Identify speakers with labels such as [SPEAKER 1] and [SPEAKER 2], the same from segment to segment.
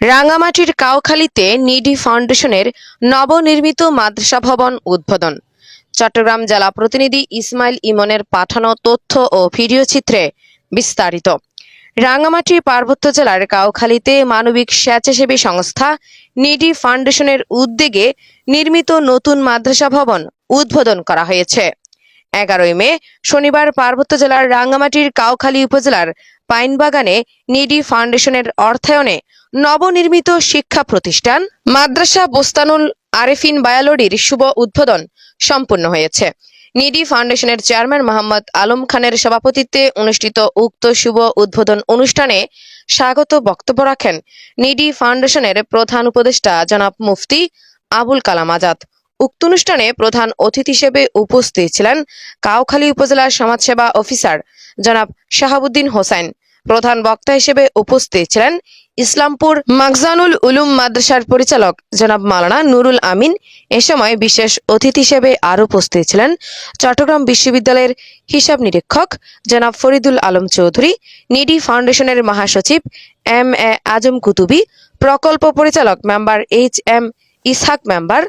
[SPEAKER 1] রাঙামাটির কাউখালীতে নিডি ফাউন্ডেশনের নবনির্মিত মাদ্রাসা ভবন উদ্বোধন। চট্টগ্রাম জেলা প্রতিনিধি ইসমাইল ইমনের পাঠানো তথ্য ও ভিডিও চিত্রে বিস্তারিত। রাঙামাটি পার্বত্য জেলার কাউখালীতে মানবিক স্বেচ্ছাসেবী সংস্থা নিডি ফাউন্ডেশনের উদ্যোগে নির্মিত নতুন মাদ্রাসা ভবন উদ্বোধন করা হয়েছে। এগারোই মে, শনিবার পার্বত্য জেলার রাঙ্গামাটির কাউখালী উপজেলার পাইনবাগানে নিডি ফাউন্ডেশনের অর্থায়নে নবনির্মিত শিক্ষা প্রতিষ্ঠান মাদ্রাসা বোস্তানুল আরেফিন বায়ালডির শুভ উদ্বোধন সম্পন্ন হয়েছে। নিডি ফাউন্ডেশনের চেয়ারম্যান মোহাম্মদ আলম খানের সভাপতিত্বে অনুষ্ঠিত উক্ত শুভ উদ্বোধন অনুষ্ঠানে স্বাগত বক্তব্য রাখেন নিডি ফাউন্ডেশনের প্রধান উপদেষ্টা জনাব মুফতি আবুল কালাম আজাদ। উক্ত অনুষ্ঠানে প্রধান অতিথি হিসেবে উপস্থিত ছিলেন কাউখালী উপজেলার সমাজসেবা অফিসার জনাব শাহাবুদ্দিন হোসেন। প্রধান বক্তা হিসেবে উপস্থিত ছিলেন ইসলামপুর মাকজানুল উলুম মাদ্রাসার পরিচালক জনাব মালানা নুরুল আমিন। এ সময় বিশেষ অতিথি হিসেবে আরও উপস্থিত ছিলেন চট্টগ্রাম বিশ্ববিদ্যালয়ের হিসাব নিরীক্ষক জনাব ফরিদুল আলম চৌধুরী, নিডি ফাউন্ডেশনের মহাসচিব এম এ আজম কুতুবি, প্রকল্প পরিচালক member H M Ishaq member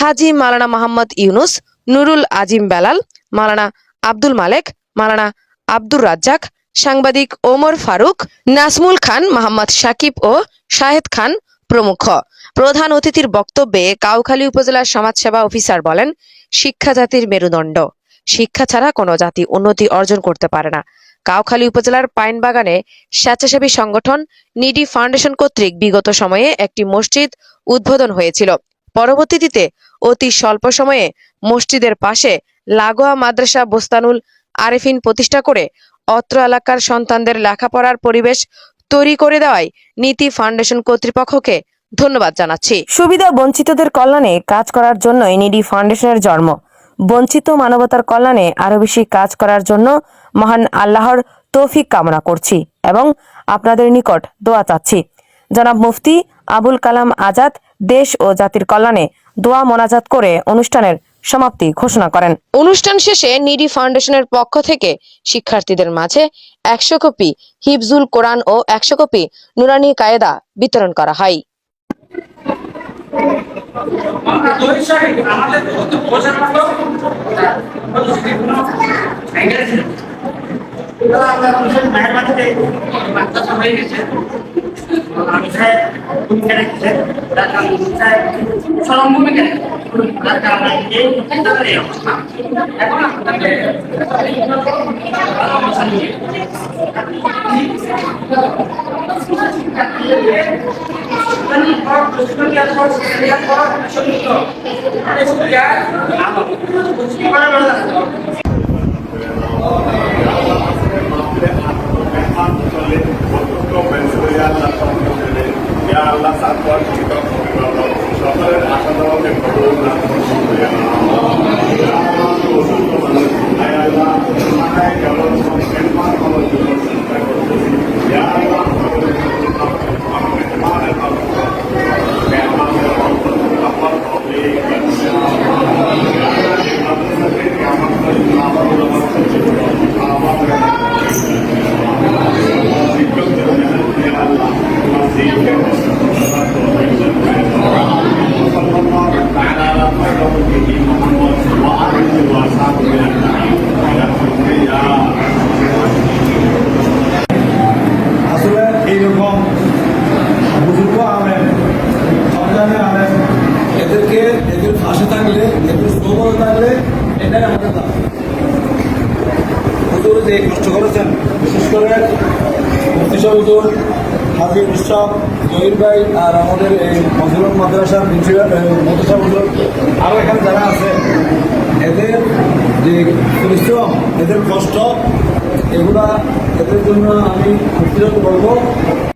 [SPEAKER 1] Haji Maulana Mohammad Yunus, Nurul Azim Belal, Maulana Abdul Malek, Maulana Abdur Razzak, সাংবাদিক ওমর ফারুক নাসমুল খান মোহাম্মদ সাকিব ও শাহেদ খান প্রমুখ। প্রধান অতিথির বক্তব্যে কাউখালী উপজেলার সমাজসেবা অফিসার বলেন শিক্ষা জাতির মেরুদণ্ড। শিক্ষা ছাড়া কোনো জাতি উন্নতি অর্জন করতে পারে না। কাউখালী উপজেলার পাইন বাগানে স্বেচ্ছাসেবী সংগঠন নিডি ফাউন্ডেশন কর্তৃক বিগত সময়ে একটি মসজিদ উদ্বোধন হয়েছিল। পরবর্তীতে অতি স্বল্প সময়ে মসজিদের পাশে লাগোয়া মাদ্রাসা বোস্তানুল আরেফিন প্রতিষ্ঠা করে অত্র এলাকার সন্তানদের লেখাপড়ার পরিবেশ তৈরি করে দেওয়ায় নীতি ফাউন্ডেশন কর্তৃপক্ষকে ধন্যবাদ জানাচ্ছি। সুবিধা বঞ্চিতদের কল্যাণে কাজ করার জন্যই নিডি ফাউন্ডেশনের জন্ম। বঞ্চিত মানবতার কল্যাণে আরও বেশি কাজ করার জন্য মহান আল্লাহর তৌফিক কামনা করছি এবং আপনাদের নিকট দোয়া চাচ্ছি। জনাব মুফতি আবুল কালাম আজাদ দেশ ও জাতির কল্যাণে দোয়া মোনাজাত করে অনুষ্ঠানের সমাপ্তি ঘোষণা করেন। অনুষ্ঠান শেষে নিডি ফাউন্ডেশনের পক্ষ থেকে শিক্ষার্থীদের মাঝে একশো কপি হিফজুল কোরআন ও একশো কপি নুরানি কায়েদা বিতরণ করা হয়।
[SPEAKER 2] আমাদের বোঝার মতো মেহরবানিতে বাচ্চা হয়ে গেছে। আমি
[SPEAKER 3] পাশে থাকলে, এদের সবল থাকলে, এটাই আমাদের দাম হুজুর, যে কষ্ট করেছেন, বিশেষ করে সাহেব হুজুর হাজি উৎসব জহির ভাই আর আমাদের এই মজুরন মাদ্রাসার প্রিন্সিপাল হুজুর আরও এখানে যারা আছে, এদের যে পরিশ্রম, এদের কষ্ট, এগুলা এদের জন্য আমি বলব।